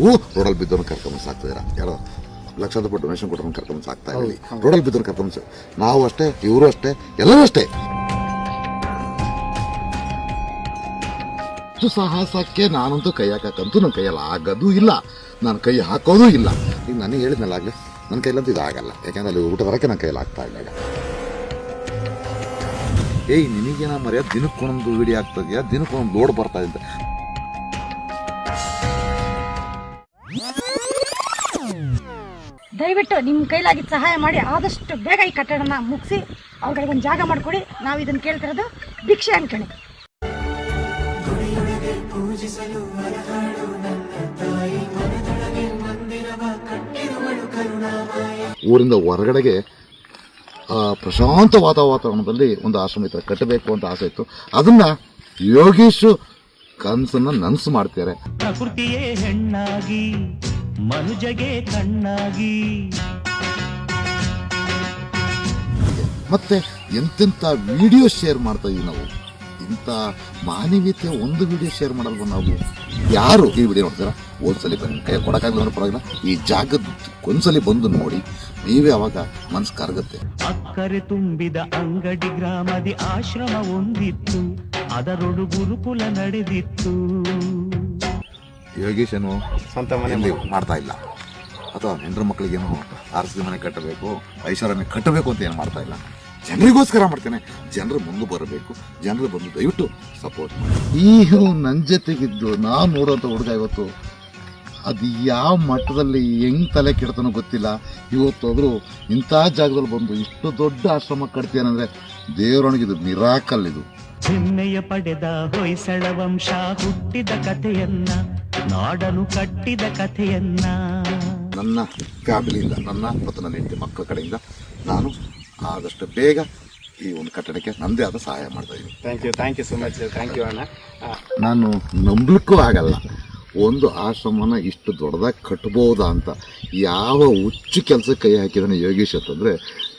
ನೀವು ರೋಡಲ್ಲಿ ಬಿದ್ದವನ್ನ ಕರ್ಕೊಂಡು ಸಾಕ್ತಿದ್ದೀರಾ? ಯಾರೋ ಲಕ್ಷಾಂತರ ರೂಪಾಯಿ ಡೊನೇಷನ್ ಕೊಟ್ಟವ್ರನ್ನ ಕರ್ಕೊಂಡು ಸಾಕ್ತಾ ಇರಲಿ. ರೋಡಲ್ಲಿ ಬಿದ್ದವ್ರು ಕರ್ಕೊಂಡು ನಾವು ಅಷ್ಟೇ ಇವರು ಅಷ್ಟೇ ಎಲ್ಲರೂ ಅಷ್ಟೇ. ಸಾಹಸಕ್ಕೆ ನಾನಂತೂ ಕೈ ಹಾಕಕ್ಕಂತೂ ನನ್ನ ಕೈಯಲ್ಲಿ ಆಗೋದು ಇಲ್ಲ. ನಾನು ಕೈ ಹಾಕೋದು ಇಲ್ಲ. ಈಗ ನನಗೆ ಹೇಳಿದ್ನಲ್ಲ ಆಗಲೇ ನನ್ನ ಕೈಲಂತೂ ಇದು ಆಗಲ್ಲ. ಯಾಕಂದ್ರೆ ಅಲ್ಲಿ ಊಟ ಬರೋಕ್ಕೆ ನನ್ನ ಕೈಯಲ್ಲಿ ಆಗ್ತಾ ಇಲ್ಲ ಏಯ್ ನಿನಗೇನ ಮರ್ಯಾದ? ದಿನಕ್ಕೊಂದು ವಿಡಿಯೋ ಆಗ್ತದೆಯಾ ದಿನಕ್ಕೊಂದು ಲೋಡ್ ಬರ್ತಾ ಇದೆ ದಯವಿಟ್ಟು ನಿಮ್ಮ ಕೈಲಾಗಿದ್ದ ಸಹಾಯ ಮಾಡಿ ಆದಷ್ಟು ಬೇಗ ಈ ಕಟ್ಟಡನ ಮುಗಿಸಿ ಅವ್ರಿಗೆ ಒಂದು ಜಾಗ ಮಾಡಿಕೊಡಿ. ನಾವು ಇದನ್ನು ಕೇಳ್ತಿರೋದು ಭಿಕ್ಷೆ ಅನ್ಕೊಳ್ಳಿ ಊರಿಂದ ಹೊರಗಡೆಗೆ ಆ, ಪ್ರಶಾಂತವಾದ ವಾತಾವರಣದಲ್ಲಿ ಒಂದು ಆಶ್ರಮ ಈ ಥರ ಕಟ್ಟಬೇಕು ಅಂತ ಆಸೆ ಇತ್ತು. ಅದನ್ನ ಯೋಗೀಶು ಕನಸನ್ನ ನನಸು ಮಾಡ್ತಾರೆ ಪ್ರಕೃತಿಯೇ ಹೆಣ್ಣಾಗಿ ಮನುಜಗೆ ಕಣ್ಣಾಗಿ. ಮತ್ತೆ ಎಂತೆಂಥ ವಿಡಿಯೋ ಶೇರ್ ಮಾಡ್ತಾ ಇದೀವಿ ನಾವು. ಇಂಥ ಮಾನವೀಯತೆ ಒಂದು ವಿಡಿಯೋ ಶೇರ್ ಮಾಡಲ್ವ ನಾವು? ಯಾರು ಈ ವಿಡಿಯೋ ನೋಡ್ತೀರಾ? ಒಂದ್ಸಲಿ ಬನ್ನಿ ಕೈ ಕೊಡಕ್ಕಾಗಲ್ಲ ಅಂದ್ರೆ ಪರವಾಗಿಲ್ಲ. ಈ ಜಾಗದ ಒಂದ್ಸಲಿ ಬಂದು ನೋಡಿ ನೀವೇ ಅವಾಗ ಮನ್ಸು ಕರಗುತ್ತೆ. ಅಕ್ಕರೆ ತುಂಬಿದ ಅಂಗಡಿ ಗ್ರಾಮದಿ ಆಶ್ರಮ ಒಂದಿತ್ತು. ಅದರೊಳು ಗುರುಕುಲ ನಡೆದಿತ್ತು. ಯೋಗೇಶನು ಸ್ವಂತ ಮನೆ ಮಾಡ್ತಾ ಇಲ್ಲ? ಅಥವಾ ಹೆಂಡ್ರ ಮಕ್ಕಳಿಗೇನು ಆರ್ಸಿ ಮನೆ ಕಟ್ಟಬೇಕು ಐಶ್ವರ್ಯನೇ ಕಟ್ಟಬೇಕು ಅಂತ ಏನು ಮಾಡ್ತಾ ಇಲ್ಲ? ಜನರಿಗೋಸ್ಕರ ಮಾಡ್ತೇನೆ. ಜನರು ಮುಂದೆ ಬರಬೇಕು. ಜನರು ಬಂದು ದಯವಿಟ್ಟು ಸಪೋರ್ಟ್ ಮಾಡಿ. ಈಗ ನನ್ನ ಜೊತೆಗಿದ್ದು ನಾನು ನೋಡೋಂಥ ಹುಡುಗ ಇವತ್ತು ಅದು ಯಾವ ಮಟ್ಟದಲ್ಲಿ ಹೆಂಗ್ ತಲೆ ಕೆಡ್ತಾನೋ ಗೊತ್ತಿಲ್ಲ. ಇವತ್ತಾದರೂ ಇಂಥ ಜಾಗದಲ್ಲಿ ಬಂದು ಇಷ್ಟು ದೊಡ್ಡ ಆಶ್ರಮ ಕಟ್ತೀನಂದ್ರೆ ದೇವರೊಣಗಿದು ಮಿರಾಕಲ್ ಇದು. ಹೆಮ್ಮೆಯ ಪಡೆದ ಹೊಯ್ಸಳ ವಂಶ ಹುಟ್ಟಿದ ಕಥೆಯನ್ನ ನಾಡನು ಕಟ್ಟಿದ ಕಥೆಯನ್ನ. ನನ್ನ ಫ್ಯಾಮಿಲಿಯಿಂದ ನನ್ನ ಮತ್ತು ನನ್ನ ಹೆಂಡತಿ ಮಕ್ಕಳ ಕಡೆಯಿಂದ ನಾನು ಆದಷ್ಟು ಬೇಗ ಈ ಒಂದು ಕಟ್ಟಡಕ್ಕೆ ನನ್ನದೇ ಆದ ಸಹಾಯ ಮಾಡ್ತಾ ಇದ್ದೀನಿ. Thank you thank you so much thank you ಅಣ್ಣ. ನಾನು ನಂಬಲಿಕ್ಕೂ ಆಗಲ್ಲ. ಒಂದು ಆಶ್ರಮನ ಇಷ್ಟು ದೊಡ್ಡದಾಗಿ ಕಟ್ಬೋದಾ ಅಂತ ಯಾವ ಹುಚ್ಚು ಕೆಲಸ ಕೈ ಹಾಕಿದಾನೆ ಯೋಗೇಶ್ ಅಂತಂದರೆ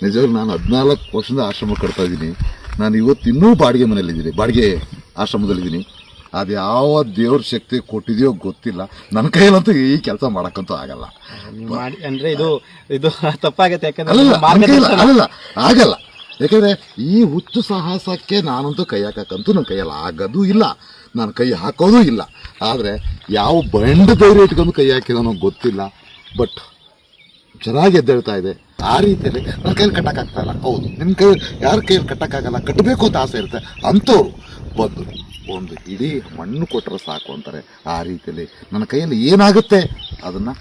ನಿಜವಾಗ್ಲೂ ನಾನು ಹದಿನಾಲ್ಕು ವರ್ಷದಿಂದ ಆಶ್ರಮ ಕಟ್ತಾ ಇದ್ದೀನಿ. ನಾನು ಇವತ್ತು ಇನ್ನೂ ಬಾಡಿಗೆ ಮನೆಯಲ್ಲಿದ್ದೀನಿ. ಬಾಡಿಗೆ ಆಶ್ರಮದಲ್ಲಿದ್ದೀನಿ. ಅದು ಯಾವ ದೇವ್ರ ಶಕ್ತಿ ಕೊಟ್ಟಿದೆಯೋ ಗೊತ್ತಿಲ್ಲ. ನನ್ನ ಕೈಯಲ್ಲಂತೂ ಈ ಕೆಲಸ ಮಾಡೋಕ್ಕಂತೂ ಆಗಲ್ಲ. ಅಂದ್ರೆ ಇದು ಇದು ತಪ್ಪಾಗತ್ತೆ ಯಾಕಂದ್ರೆ ಮಾರ್ಗದರ್ಶನ. ಆಗಲ್ಲ. ಯಾಕಂದ್ರೆ ಈ ಹುಚ್ಚು ಸಾಹಸಕ್ಕೆ ನಾನಂತೂ ಕೈ ಹಾಕಕ್ಕಂತೂ ನನ್ನ ಕೈಯಲ್ಲಿ ಆಗೋದು ಇಲ್ಲ. ನಾನು ಕೈ ಹಾಕೋದು ಇಲ್ಲ. ಆದರೆ ಯಾವ ಬಂಡ ಧೈರ್ಯ ಇಟ್ಕೊಂಡು ಕೈ ಹಾಕಿದನೋ ಗೊತ್ತಿಲ್ಲ. ಬಟ್ ಚೆನ್ನಾಗಿ ಎದ್ದೇಳ್ತಾ ಇದೆ. ಆ ರೀತಿಯಲ್ಲಿ ನನ್ನ ಕೈಯಲ್ಲಿ ಕಟ್ಟಕ್ಕಾಗ್ತಾ ಇಲ್ಲ ಹೌದು. ನಿಮ್ಮ ಕೈ ಯಾರ ಕೈಯಲ್ಲಿ ಕಟ್ಟಕ್ಕಾಗಲ್ಲ? ಕಟ್ಟಬೇಕು ಅಂತ ಆಸೆ ಇರುತ್ತೆ. ಅಂಥವ್ರು ಬಂದು ಒಂದು ಇಡೀ ಮಣ್ಣು ಕೊಟ್ಟರೆ ಸಾಕು ಅಂತಾರೆ. ಆ ರೀತಿಯಲ್ಲಿ ನನ್ನ ಕೈಯಲ್ಲಿ ಏನಾಗುತ್ತೆ? ಅದನ್ನು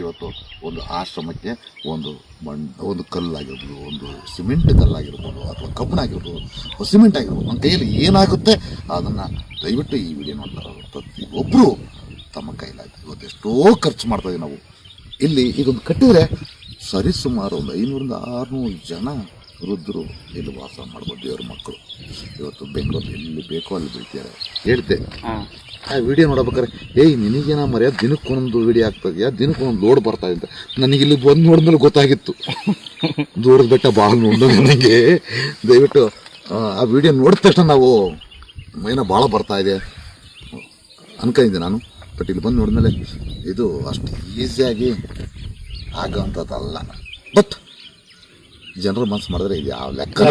ಇವತ್ತು ಒಂದು ಆಶ್ರಮಕ್ಕೆ ಒಂದು ಮಣ್ಣು ಒಂದು ಕಲ್ಲಾಗಿರ್ಬೋದು, ಒಂದು ಸಿಮೆಂಟ್ ಕಲ್ಲಾಗಿರ್ಬೋದು, ಅಥವಾ ಕಬ್ಬಣಾಗಿರ್ಬೋದು ಸಿಮೆಂಟ್ ಆಗಿರ್ಬೋದು, ನನ್ನ ಕೈಯಲ್ಲಿ ಏನಾಗುತ್ತೆ ಅದನ್ನು ದಯವಿಟ್ಟು ಈ ವಿಡಿಯೋ ನೋಡ್ತಾರೆ ಪ್ರತಿಯೊಬ್ಬರು ತಮ್ಮ ಕೈಲಾಗಿ ಇವತ್ತು ಎಷ್ಟೋ ಖರ್ಚು ಮಾಡ್ತಾ ಇದೀವಿ ನಾವು. ಇಲ್ಲಿ ಇದೊಂದು ಕಟ್ಟಿದ್ರೆ ಸರಿಸುಮಾರು ಒಂದು ಐನೂರಿಂದ ಆರುನೂರು ಜನ ವೃದ್ಧರು ಇಲ್ಲಿ ವಾಸ ಮಾಡ್ಬೋದು ದೇವ್ರ ಮಕ್ಕಳು. ಇವತ್ತು ಬೆಂಗಳೂರು ಎಲ್ಲಿ ಬೇಕೋ ಅಲ್ಲಿ ಬೀಳ್ತಾರೆ ಹೇಳ್ತೆ. ಆ ವಿಡಿಯೋ ನೋಡ್ಬೇಕಾರೆ ಏಯ್ ನಿನಗೇನ ಮರ್ಯ ದಿನಕ್ಕೊಂದು ವಿಡಿಯೋ ಆಗ್ತದೆಯಾ? ದಿನಕ್ಕೊಂದು ಲೋಡ್ ಬರ್ತಾ ಇದೆ. ಅಂತ ನನಗೆ ಇಲ್ಲಿ ಬಂದು ನೋಡಿದ್ಮೇಲೆ ಗೊತ್ತಾಗಿತ್ತು. ದೂರದ ಬೆಟ್ಟ ಭಾಳ ನೋಡಿದ ನನಗೆ ದಯವಿಟ್ಟು ಆ, ಆ ವಿಡಿಯೋ ನೋಡಿದ ತಕ್ಷಣ ನಾವು ಮೈನ ಭಾಳ ಬರ್ತಾ ಇದೆ. ಅನ್ಕೊಂಡಿದ್ದೆ ನಾನು. ಬಟ್ ಇಲ್ಲಿ ಬಂದು ನೋಡಿದ್ಮೇಲೆ ಇದು ಅಷ್ಟು ಈಸಿಯಾಗಿ ಆಗೋವಂಥದ್ದಲ್ಲ ಬಟ್ ಜನರು ಮನಸ್ಸು ಮಾಡಿದ್ರೆ ಇದು ಯಾವ ಲೆಕ್ಕ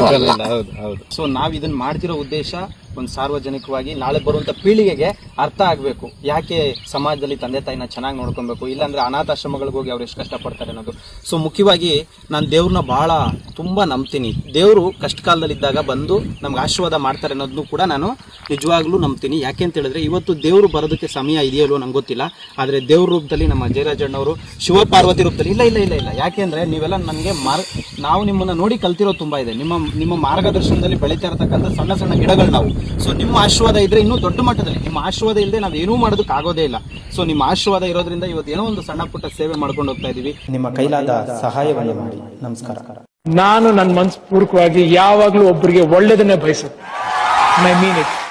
ಹೌದು ಹೌದು. ಸೊ ನಾವು ಇದನ್ನ ಮಾಡ್ತಿರೋ ಉದ್ದೇಶ ಒಂದು ಸಾರ್ವಜನಿಕವಾಗಿ ನಾಳೆ ಬರುವಂತ ಪೀಳಿಗೆಗೆ ಅರ್ಥ ಆಗಬೇಕು. ಯಾಕೆ ಸಮಾಜದಲ್ಲಿ ತಂದೆ ತಾಯಿನ ಚೆನ್ನಾಗಿ ನೋಡ್ಕೊಬೇಕು? ಇಲ್ಲಾಂದ್ರೆ ಅನಾಥಾಶ್ರಮಗಳಿಗೆ ಹೋಗಿ ಅವ್ರು ಎಷ್ಟು ಕಷ್ಟಪಡ್ತಾರೆ ಅನ್ನೋದು. ಸೊ ಮುಖ್ಯವಾಗಿ ನಾನು ದೇವ್ರನ್ನ ಬಹಳ ತುಂಬಾ ನಂಬ್ತೀನಿ. ದೇವರು ಕಷ್ಟ ಕಾಲದಲ್ಲಿದ್ದಾಗ ಬಂದು ನಮ್ಗೆ ಆಶೀರ್ವಾದ ಮಾಡ್ತಾರೆ ಅನ್ನೋದನ್ನು ಕೂಡ ನಾನು ನಿಜವಾಗ್ಲೂ ನಂಬ್ತೀನಿ. ಯಾಕೆ ಅಂತ ಹೇಳಿದ್ರೆ ಇವತ್ತು ದೇವರು ಬರೋದಕ್ಕೆ ಸಮಯ ಇದೆಯೋ ಇಲ್ವೋ ನಂಗೆ ಗೊತ್ತಿಲ್ಲ. ಆದ್ರೆ ದೇವ್ರ ರೂಪದಲ್ಲಿ ನಮ್ಮ ಜಯರಾಜಣ್ಣವರು ಶಿವ ಪಾರ್ವತಿ ರೂಪದಲ್ಲಿ ಇಲ್ಲ ಇಲ್ಲ ಇಲ್ಲ ಇಲ್ಲ. ಯಾಕೆಂದ್ರೆ ನೀವೆಲ್ಲ ನನಗೆ ಮಾರ್, ನಾವು ನಿಮ್ಮನ್ನ ನೋಡಿ ಕಲ್ತಿರೋದು ತುಂಬಾ ಇದೆ. ನಿಮ್ಮ ನಿಮ್ಮ ಮಾರ್ಗದರ್ಶನದಲ್ಲಿ ಬೆಳೀತಾ ಇರತಕ್ಕಂಥ ಸಣ್ಣ ಸಣ್ಣ ಗಿಡಗಳು ನಾವು. ಸೊ ನಿಮ್ಮ ಆಶೀರ್ವಾದ ಇದ್ರೆ ಇನ್ನೂ ದೊಡ್ಡ ಮಟ್ಟದಲ್ಲಿ. ನಿಮ್ಮ ಆಶೀರ್ವಾದ ಇಲ್ಲದೆ ನಾವು ಏನೂ ಮಾಡೋದಕ್ಕೆ ಆಗೋದೇ ಇಲ್ಲ. ಸೊ ನಿಮ್ಮ ಆಶೀರ್ವಾದ ಇರೋದ್ರಿಂದ ಇವತ್ತು ಏನೋ ಒಂದು ಸಣ್ಣ ಪುಟ್ಟ ಸೇವೆ ಮಾಡ್ಕೊಂಡು ಹೋಗ್ತಾ ಇದೀವಿ. ನಿಮ್ಮ ಕೈಲಾದ ಸಹಾಯವನ್ನು ಮಾಡಿ. ನಮಸ್ಕಾರ. ನಾನು ನನ್ನ ಮನಸ್ಪೂರ್ವಕವಾಗಿ ಯಾವಾಗಲೂ ಒಬ್ಬರಿಗೆ ಒಳ್ಳೇದನ್ನೇ ಬಯಸುತ್ತೆ. ಮೈ ಮೀನ್ ಇಟ್